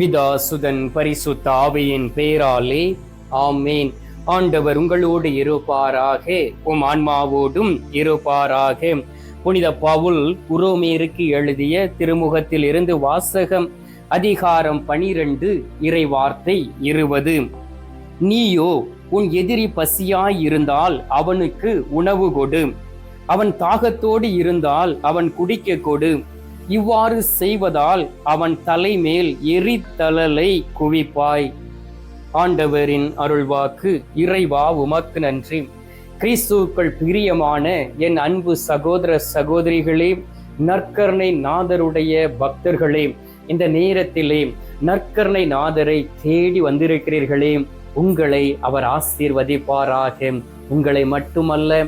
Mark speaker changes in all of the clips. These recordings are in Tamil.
Speaker 1: பிதா சுதன் பரிசுத்த ஆவையின் பேராலே ஆமேன். ஆண்டவர் உங்களோடு இருப்பாராக உம் ஆன்மாவோடும் இருப்பாராக. புனித பவுல் உரோமேருக்கு எழுதிய திருமுகத்தில் இருந்து வாசகம் அதிகாரம் பனிரெண்டு இறை வார்த்தை இருபது. நீயோ உன் எதிரி பசியாய் இருந்தால் அவனுக்கு உணவு கொடு. அவன் தாகத்தோடு இருந்தால் அவன் குடிக்க கொடு. இவ்வாறு செய்வதால் அவன் தலைமேல் எரித்தழலை குவிப்பாய். ஆண்டவரின் அருள்வாக்கு இறைவா உமக்கு நன்றி. கிறிஸ்துக்கள் பிரியமான என் அன்பு சகோதர சகோதரிகளே நற்கர்ணை நாதருடைய பக்தர்களே இந்த நேரத்திலே நற்கர்ணை நாதரை தேடி வந்திருக்கிறீர்களே உங்களை அவர் ஆசீர்வதிப்பாராக. உங்களை மட்டுமல்ல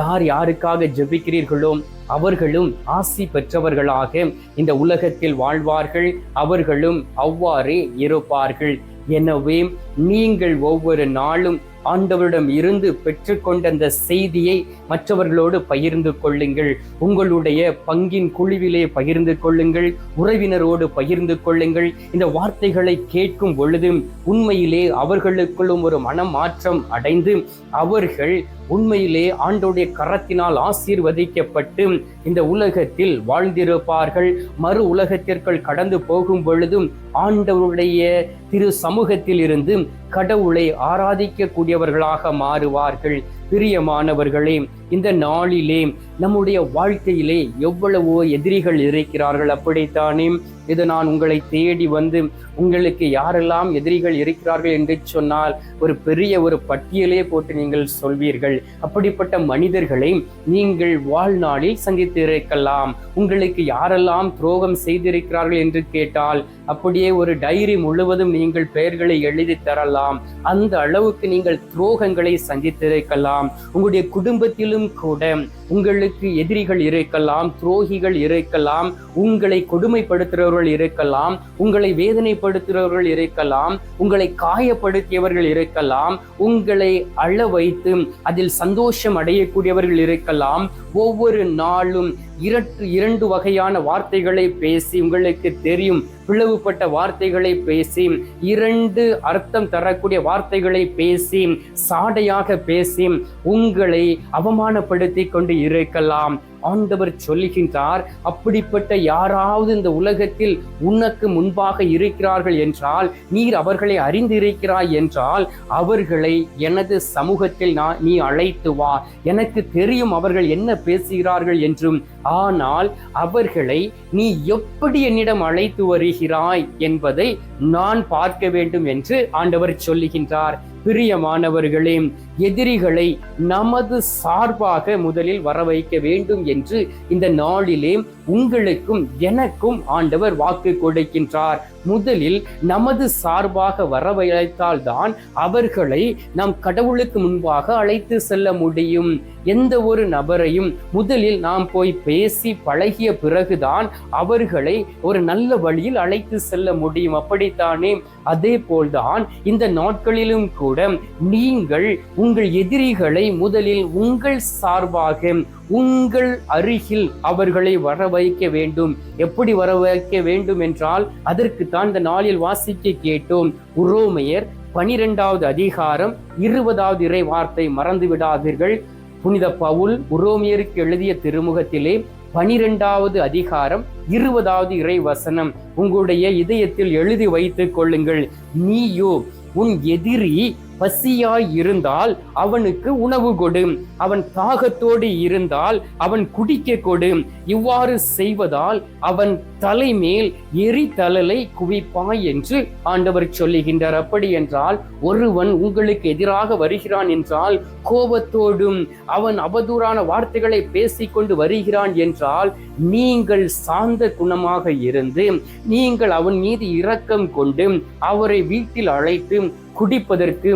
Speaker 1: யார் யாருக்காக ஜெபிக்கிறீர்களோ அவர்களும் ஆசி பெற்றவர்களாக இந்த உலகத்தில் வாழ்வார்கள். அவர்களும் அவ்வாறே இருப்பார்கள். எனவே நீங்கள் ஒவ்வொரு நாளும் ஆண்டவரிடம் இருந்து பெற்றுக்கொண்ட அந்த செய்தியை மற்றவர்களோடு பகிர்ந்து கொள்ளுங்கள். உங்களுடைய பங்கின் குழுவிலே பகிர்ந்து கொள்ளுங்கள். உறவினரோடு பகிர்ந்து கொள்ளுங்கள். இந்த வார்த்தைகளை கேட்கும் பொழுது உண்மையிலே அவர்களுக்குள்ளும் ஒரு மனமாற்றம் அடைந்து அவர்கள் உண்மையிலே ஆண்டோடைய கரத்தினால் ஆசீர்வதிக்கப்பட்டு இந்த உலகத்தில் வாழ்ந்திருப்பார்கள். மறு உலகத்திற்குள் கடந்து போகும் பொழுதும் ஆண்டவருடைய திரு சமூகத்தில் இருந்து கடவுளை ஆராதிக்கக்கூடியவர்களாக மாறுவார்கள். பிரியமானவர்களே இந்த நாளிலே நம்முடைய வாழ்க்கையிலே எவ்வளவோ எதிரிகள் இருக்கிறார்கள் அப்படித்தானே? இது நான் உங்களை தேடி வந்து உங்களுக்கு யாரெல்லாம் எதிரிகள் இருக்கிறார்கள் என்று சொன்னால் ஒரு பெரிய ஒரு பட்டியலே போட்டு நீங்கள் சொல்வீர்கள். அப்படிப்பட்ட மனிதர்களை நீங்கள் வாழ்நாளில் சந்தித்து இருக்கலாம் உங்களுக்கு யாரெல்லாம் துரோகம் செய்திருக்கிறார்கள் என்று கேட்டால் அப்படியே ஒரு டைரி முழுவதும் நீங்கள் பெயர்களை எழுதி தரலாம். அந்த அளவுக்கு நீங்கள் துரோகங்களை சந்தித்திருக்கலாம். உங்களுடைய குடும்பத்திலும் கூட உங்களுக்கு எதிரிகள் இருக்கலாம் துரோகிகள் இருக்கலாம் உங்களை கொடுமைப்படுத்துகிறவர்கள் இருக்கலாம் உங்களை வேதனைப்படுத்துகிறவர்கள் இருக்கலாம் உங்களை காயப்படுத்தியவர்கள் இருக்கலாம் உங்களை அழ வைத்து அதில் சந்தோஷம் அடையக்கூடியவர்கள் இருக்கலாம் ஒவ்வொரு நாளும் இரட்டு இரண்டு வகையான வார்த்தைகளை பேசி உங்களுக்கு தெரியும். பிளவுபட்ட வார்த்தைகளை பேசி இரண்டு அர்த்தம் தரக்கூடிய வார்த்தைகளை பேசி சாடையாக பேசி உங்களை அவமானப்படுத்தி கொண்டு இருக்கலாம். ஆண்டவர் சொல்லுகின்றார் அப்படிப்பட்ட யாராவது இந்த உலகத்தில் உனக்கு முன்பாக இருக்கிறார்கள் என்றால் நீர் அவர்களை அறிந்திருக்கிறாய் என்றால் அவர்களை எனது சமூகத்தில் நான் நீ அழைத்து வா. எனக்கு தெரியும் அவர்கள் என்ன பேசுகிறார்கள் என்றும் ஆனால் அவர்களை நீ எப்படி என்னிடம் அழைத்து வருகிறாய் என்பதை நான் பார்க்க வேண்டும் என்று ஆண்டவர் சொல்லுகின்றார். பிரியமானவர்களே எதிரிகளை நமது சார்பாக முதலில் வர வைக்க வேண்டும் என்று இந்த நாளிலே உங்களுக்கும் எனக்கும் ஆண்டவர் வாக்கு கொடுக்கின்றார். முதலில் நமது சார்பாக வரவழைத்தால்தான் அவர்களை நாம் கடவுளுக்கு முன்பாக அழைத்து செல்ல முடியும். எந்த ஒரு நபரையும் முதலில் நாம் போய் பேசி பழகிய பிறகுதான் அவர்களை ஒரு நல்ல வழியில் அழைத்து செல்ல முடியும். அப்படித்தானே? அதே போல்தான் இந்த நாட்களிலும் கூட நீங்கள் உங்கள் எதிரிகளை முதலில் உங்கள் சார்பாக உங்கள் அருகில் அவர்களை வர வைக்க வேண்டும். எப்படி வர வைக்க வேண்டும் என்றால் அதற்கு தான் இந்த நாளில் வாசிக்க கேட்டோம். உரோமையர் பனிரெண்டாவது அதிகாரம் இருபதாவது இறை வார்த்தை மறந்து விடாதீர்கள். புனித பவுல் உரோமியருக்கு எழுதிய திருமுகத்திலே பனிரெண்டாவது அதிகாரம் இருபதாவது இறை வசனம். உங்களுடைய இதயத்தில் எழுதி வைத்துக் கொள்ளுங்கள். நீயோ உன் எதிரி பசியாய் இருந்தால் அவனுக்கு உணவு கொடு. அவன் தாகத்தோடு இருந்தால் அவன் குடிக்க கொடு. இவ்வாறு செய்வதால் அவன் தலைமேல் எரிதலலை குவிப்பாய் என்று ஆண்டவர் சொல்லுகின்றார். அப்படி என்றால் ஒருவன் உங்களுக்கு எதிராக வருகிறான் என்றால் கோபத்தோடும் அவன் அவதூறான வார்த்தைகளை பேசிக்கொண்டு வருகிறான் என்றால் நீங்கள் சார்ந்த குணமாக இருந்து நீங்கள் அவன் மீது இரக்கம் கொண்டு அவரை வீட்டில் அழைத்து குடிப்பதற்கு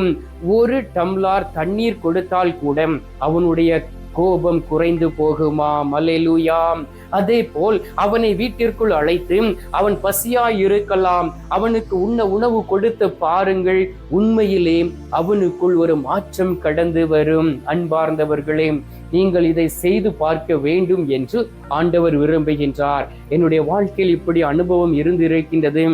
Speaker 1: ஒரு டம்ளார் தண்ணீர் கொடுத்தால் கூட அவனுடைய கோபம் குறைந்து போகுமா? மலைலுயாம் அதே போல் அவனை வீட்டிற்குள் அழைத்து அவன் பசியாய் இருக்கலாம் அவனுக்கு உண்ண உணவு கொடுத்து பாருங்கள். உண்மையிலே அவனுக்குள் ஒரு மாற்றம் கடந்து வரும். அன்பார்ந்தவர்களே நீங்கள் இதை செய்து பார்க்க வேண்டும் என்று ஆண்டவர் விரும்புகின்றார். என்னுடைய வாழ்க்கையில் இப்படி அனுபவம் இருந்திருக்கின்றது.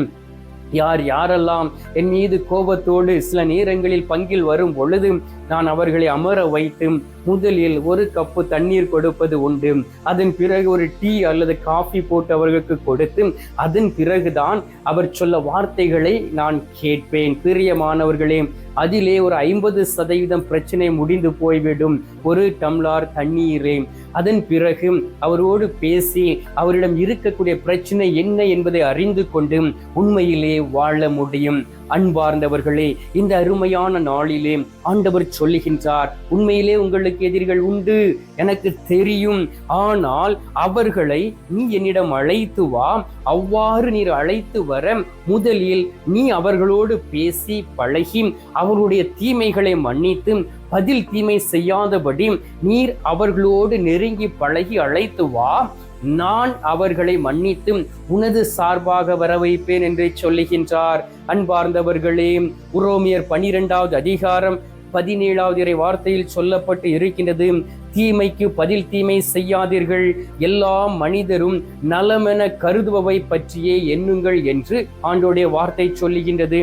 Speaker 1: யார் யாரெல்லாம் என் மீது கோபத்தோடு சில நேரங்களில் பங்கில் வரும் பொழுது நான் அவர்களை அமர வைத்து முதலில் ஒரு கப்பு தண்ணீர் கொடுப்பது உண்டு. அதன் பிறகு ஒரு டீ அல்லது காஃபி போட்டு அவர்களுக்கு கொடுத்து அதன் பிறகுதான் அவர் சொல்ல வார்த்தைகளை நான் கேட்பேன். பிரியமானவர்களே அதிலே ஒரு ஐம்பது சதவீதம் பிரச்சனை முடிந்து போய்விடும். ஒரு டம்ளார் தண்ணீரே. அதன் பிறகு அவரோடு பேசி அவரிடம் இருக்கக்கூடிய பிரச்சனை என்ன என்பதை அறிந்து கொண்டு உண்மையிலே வாழ முடியும். அன்பார்ந்தவர்களே இந்த அருமையான நாளிலே ஆண்டவர் சொல்லுகின்றார் உண்மையிலே உங்களுக்கு எதிரிகள் உண்டு. எனக்கு தெரியும். ஆனால் அவர்களை நீ என்னிடம் அழைத்து வா. அவ்வாறு நீர் அழைத்து வர முதலில் நீ அவர்களோடு பேசி பழகி அவருடைய தீமைகளை மன்னித்து பதில் தீமை செய்யாதபடி நீர் அவர்களோடு நெருங்கி பழகி அழைத்து வா. நான் அவர்களை மன்னித்து உனது சார்பாக வர வைப்பேன் என்று சொல்லுகின்றார். அன்பார்ந்தவர்களே உரோமியர் பனிரெண்டாவது அதிகாரம் பதினேழாவது இறை வார்த்தையில் சொல்லப்பட்டு இருக்கின்றது. தீமைக்கு பதில் தீமை செய்யாதீர்கள். எல்லா மனிதரும் நலமென கருதுபவை பற்றியே எண்ணுங்கள் என்று ஆண்டோடைய வார்த்தை சொல்லுகின்றது.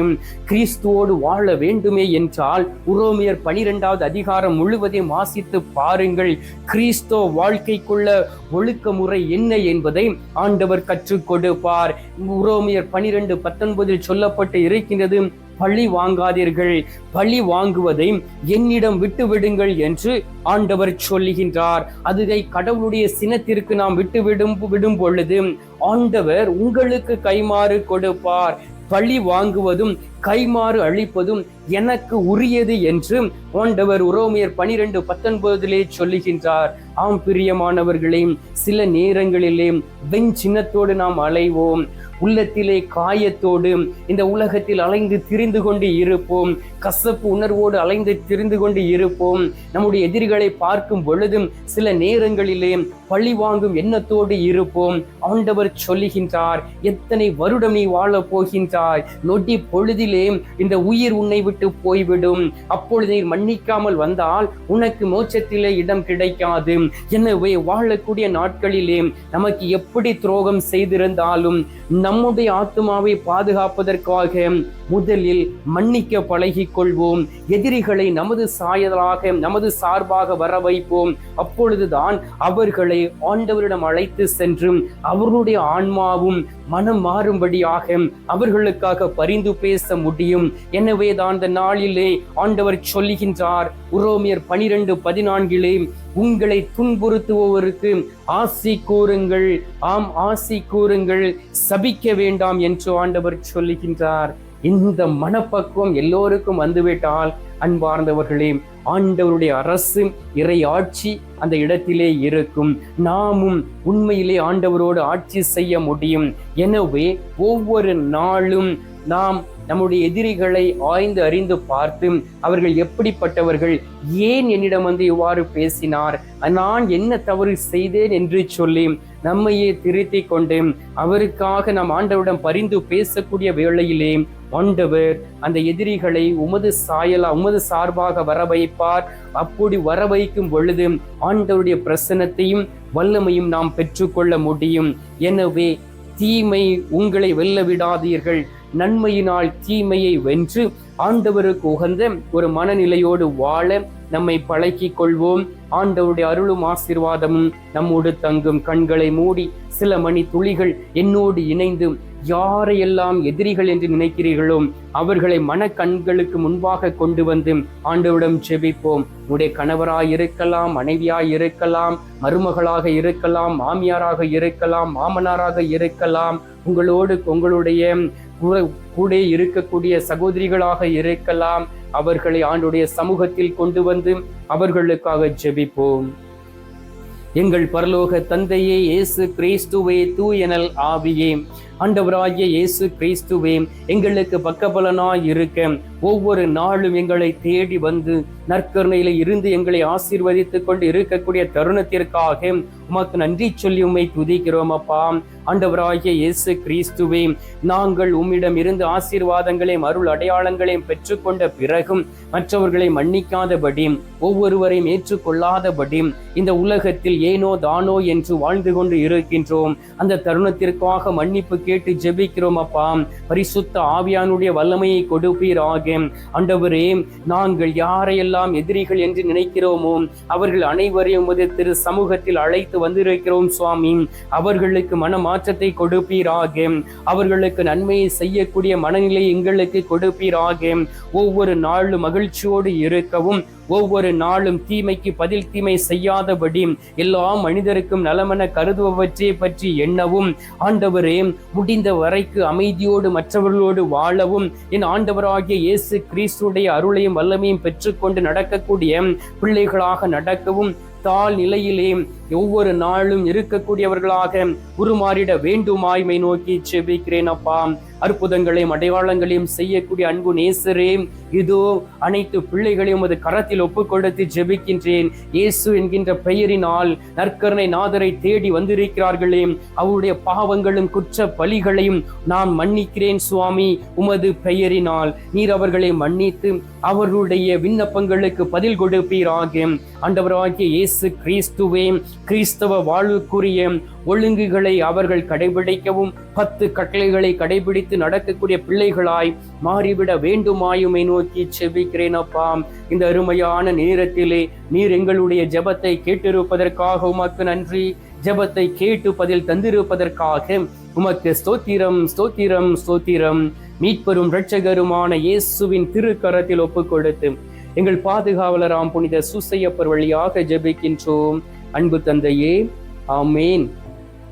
Speaker 1: கிறிஸ்துவோடு வாழ வேண்டுமே என்றால் உரோமியர் பனிரெண்டாவது அதிகாரம் முழுவதையும் வாசித்து பாருங்கள். கிறிஸ்தோ வாழ்க்கைக்குள்ள ஒழுக்க முறை என்ன என்பதை ஆண்டவர் கற்றுக் கொடுப்பார். உரோமியர் பனிரெண்டு பத்தொன்பதில் சொல்லப்பட்டு இருக்கின்றது பழி வாங்காதீர்கள். பழி வாங்குவதை என்னிடம் விட்டு விடுங்கள் என்று ஆண்டவர் சொல்லுகின்றார். அதுகை கடவுளுடைய சினத்திற்கு நாம் விட்டு விடும் விடும் பொழுது ஆண்டவர் உங்களுக்கு கைமாறு கொடுப்பார். பழி வாங்குவதும் கைமாறு அழிப்பதும் எனக்கு உரியது என்று ஆண்டவர் உரோமியர் பனிரெண்டு பத்தொன்பதிலே சொல்லுகின்றார். ஆம் பிரியமானவர்களே சில நேரங்களிலே வெண் சின்னத்தோடு நாம் அலைவோம். உள்ளத்திலே காயத்தோடு இந்த உலகத்தில் அலைந்து திரிந்து கொண்டு இருப்போம். கசப்பு உணர்வோடு அலைந்து திரிந்து கொண்டு இருப்போம். நம்முடைய எதிரிகளை பார்க்கும் பொழுதும் சில நேரங்களிலே பழி வாங்கும் எண்ணத்தோடு இருப்போம். ஆண்டவர் சொல்லுகின்றார் எத்தனை வருடம் நீ வாழப் போகின்றாய்? நொடி பொழுதிலே இந்த உயிர் உன்னை விட்டு போய்விடும். அப்பொழுது நீர் மன்னிக்காமல் வந்தால் உனக்கு மோட்சத்திலே இடம் கிடைக்காது. எனவே வாழக்கூடிய நாட்களிலே நமக்கு எப்படி துரோகம் செய்திருந்தாலும் நம்முடைய ஆத்மாவை பாதுகாப்பதற்காக முதலில் மன்னிக்க பழகிக் கொள்வோம் எதிரிகளை நமது சாயலாக நமது சார்பாக வர வைப்போம் அப்பொழுதுதான் அவர்களை ஆண்டவரிடம் அழைத்து சென்று அவர்களுடைய ஆன்மாவும் மனம் மாறும்படியாக அவர்களுக்காக பரிந்து பேச முடியும். எனவே தான் அந்த நாளிலே ஆண்டவர் சொல்லுகின்றார் உரோமியர் பனிரெண்டு பதினான்கிலே உங்களை துன்புறுத்துபவருக்கு ஆசி கூறுங்கள் ஆம் ஆசி கூறுங்கள் சபிக்க வேண்டாம் என்று ஆண்டவர் சொல்லுகின்றார். இந்த மனப்பக்குவம் எல்லோருக்கும் வந்துவிட்டால் அன்பார்ந்தவர்களே ஆண்டவருடைய அரசு இறை ஆட்சி அந்த இடத்திலே இருக்கும். நாமும் உண்மையிலே ஆண்டவரோடு ஆட்சி செய்ய முடியும். எனவே ஒவ்வொரு நாளும் நாம் நம்முடைய எதிரிகளை ஆய்ந்து அறிந்து பார்த்து அவர்கள் எப்படிப்பட்டவர்கள்? ஏன் என்னிடம் வந்து இவ்வாறு பேசினார்? நான் என்ன தவறு செய்தேன் என்று சொல்லி நம்மையே திருத்திக் கொண்டு அவருக்காக நாம் ஆண்டவரிடம் பரிந்து பேசக்கூடிய வேளையிலே ஆண்டவர் அந்த எதிரிகளை உமது சாயலா உமது சார்பாக வர வைப்பார் அப்படி வர வைக்கும் பொழுது ஆண்டவருடைய பிரசனத்தையும் வல்லமையும் நாம் பெற்றுக்கொள்ள முடியும். எனவே தீமை உங்களை வெல்ல விடாதீர்கள் நன்மையினால் தீமையை வென்று ஆண்டவருக்கு உகந்த ஒரு மனநிலையோடு வாழ நம்மை பழக்கிக் கொள்வோம். ஆண்டவருடைய அருளும் ஆசீர்வாதமும் நம்மோடு தங்கும். கண்களை மூடி சில மணி துளிகள் என்னோடு இணைந்து யாரையெல்லாம் எதிரிகள் என்று நினைக்கிறீர்களோ அவர்களை மன கண்களுக்கு முன்பாக கொண்டு வந்து ஆண்டவிடம் ஜெபிப்போம். உடைய கணவராய் இருக்கலாம் மனைவியாய் இருக்கலாம் மருமகளாக இருக்கலாம் மாமியாராக இருக்கலாம் மாமனாராக இருக்கலாம் உங்களோடு உங்களுடைய கூட- கூட இருக்கக்கூடிய சகோதரிகளாக இருக்கலாம். அவர்களை ஆண்டுடைய சமூகத்தில் கொண்டு வந்து அவர்களுக்காக ஜெபிப்போம். எங்கள் பரலோக தந்தையே இயேசு கிறிஸ்துவே தூயனல் ஆவியே. ஆண்டவராகிய இயேசு கிறிஸ்துவே எங்களுக்கு பக்கபலனாய் இருக்க ஒவ்வொரு நாளும் எங்களை தேடி வந்து நற்கருணையில இருந்து எங்களை ஆசீர்வதித்துக் கொண்டு இருக்கக்கூடிய தருணத்திற்காக உமக்கு நன்றி சொல்லி உண்மை துதிக்கிறோம் அப்பா. ஆண்டவராகிய இயேசு கிறிஸ்துவே நாங்கள் உம்மிடம் இருந்து ஆசீர்வாதங்களையும் அருள் அடையாளங்களையும் பெற்றுக்கொண்ட பிறகும் மற்றவர்களை மன்னிக்காதபடி ஒவ்வொருவரையும் ஏற்றுக்கொள்ளாதபடி இந்த உலகத்தில் ஏனோ தானோ என்று வாழ்ந்து கொண்டு இருக்கின்றோம். அந்த தருணத்திற்காக மன்னிப்பு கேட்டு ஜெபிக்கிறோம் அப்பா. பரிசுத்த ஆவியானுடைய வல்லமையை கொடுப்பீராக. ஆண்டவரே நாங்கள் யாரையெல்லாம் எதிரிகள் என்று நினைக்கிறோமோ அவர்கள் அனைவரையும் திரு சமூகத்தில் அழைத்து வந்திருக்கிறோம் சுவாமி. அவர்களுக்கு மனமாற்றத்தை கொடுப்பீராக. அவர்களுக்கு நன்மையை செய்யக்கூடிய மனநிலை எங்களுக்கு கொடுப்பீராக. ஒவ்வொரு நாளும் மகிழ்ச்சியோடு இருக்கவும் ஒவ்வொரு நாளும் தீமைக்கு பதில் தீமை செய்யாதபடி எல்லா மனிதருக்கும் நலமென கருதுபவற்றை பற்றி எண்ணவும் ஆண்டவரே முடிந்த வரைக்கு அமைதியோடு மற்றவர்களோடு வாழவும் என் ஆண்டவராகிய இயேசு கிறிஸ்துடைய அருளையும் வல்லமையும் பெற்றுக்கொண்டு நடக்கக்கூடிய பிள்ளைகளாக நடக்கவும் தாழ் நிலையிலே ஒவ்வொரு நாளும் இருக்கக்கூடியவர்களாக உருமாறிட வேண்டுமாய்மை நோக்கி செபிக்கிறேன் அப்பா. அற்புதங்களையும் அடையாளங்களையும் செய்யக்கூடிய அன்பு நேசரே இதோ அனைத்து பிள்ளைகளையும் அது கரத்தில் ஒப்புக்கொடுத்து ஜெபிக்கின்றேன். இயேசு என்கின்ற பெயரினால் நற்கருணை நாதரை தேடி வந்திருக்கிறார்களே அவருடைய பாவங்களும் குற்ற பலிகளையும் நான் மன்னிக்கிறேன் சுவாமி உமது பெயரினால். நீர் அவர்களை மன்னித்து அவர்களுடைய விண்ணப்பங்களுக்கு பதில் கொடுப்பீராக. ஆண்டவராகிய இயேசு கிறிஸ்துவே கிறிஸ்தவ வாழ்வுக்குரிய ஒழுங்குகளை அவர்கள் கடைபிடிக்கவும் பத்து கட்டளைகளை கடைபிடித்து நடக்கக்கூடிய பிள்ளைகளாய் மாறிவிட வேண்டுமாயுமை நோக்கி செவிக்கிறேன் அப்பா. இந்த அருமையான நேரத்திலே நீர் எங்களுடைய ஜபத்தை கேட்டிருப்பதற்காக உமக்கு நன்றி. ஜபத்தை கேட்டு பதில் தந்திருப்பதற்காக உமக்கு ஸ்தோத்திரம் ஸ்தோத்திரம் ஸ்தோத்திரம். மீட்பெரும் இரட்சகருமான இயேசுவின் திருக்கரத்தில் ஒப்புக் கொடுத்து எங்கள் பாதுகாவலராம் புனித சுசையப்பர் வழியாக ஜெபிக்கின்றோம். அன்பு தந்தையே ஆமேன்.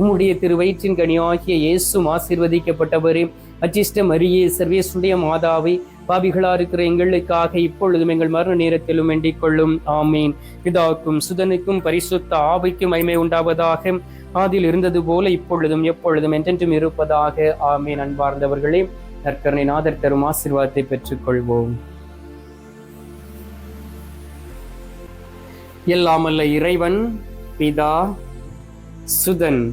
Speaker 1: உம்முடைய திரு வயிற்றின் கனியாகிய இயேசும் ஆசீர்வதிக்கப்பட்டவரே. அச்சிஷ்ட மரியே சர்வேசுடைய மாதாவை பாவிகளா இருக்கிற எங்களுக்காக இப்பொழுதும் எங்கள் மரண நேரத்திலும் வேண்டிக் கொள்ளும். ஆமீன். பிதாவுக்கும் சுதனுக்கும் பரிசுத்த ஆவைக்கும் மைமை உண்டாவதாக. ஆதில் இருந்தது போல இப்பொழுதும் எப்பொழுதும் என்றென்றும் இருப்பதாக. ஆமீன். அன்பார்ந்தவர்களே நற்கரணை நாதர் தரும் ஆசீர்வாதத்தை பெற்றுக்கொள்வோம். எல்லாமல்ல இறைவன் பிதா சுதன்.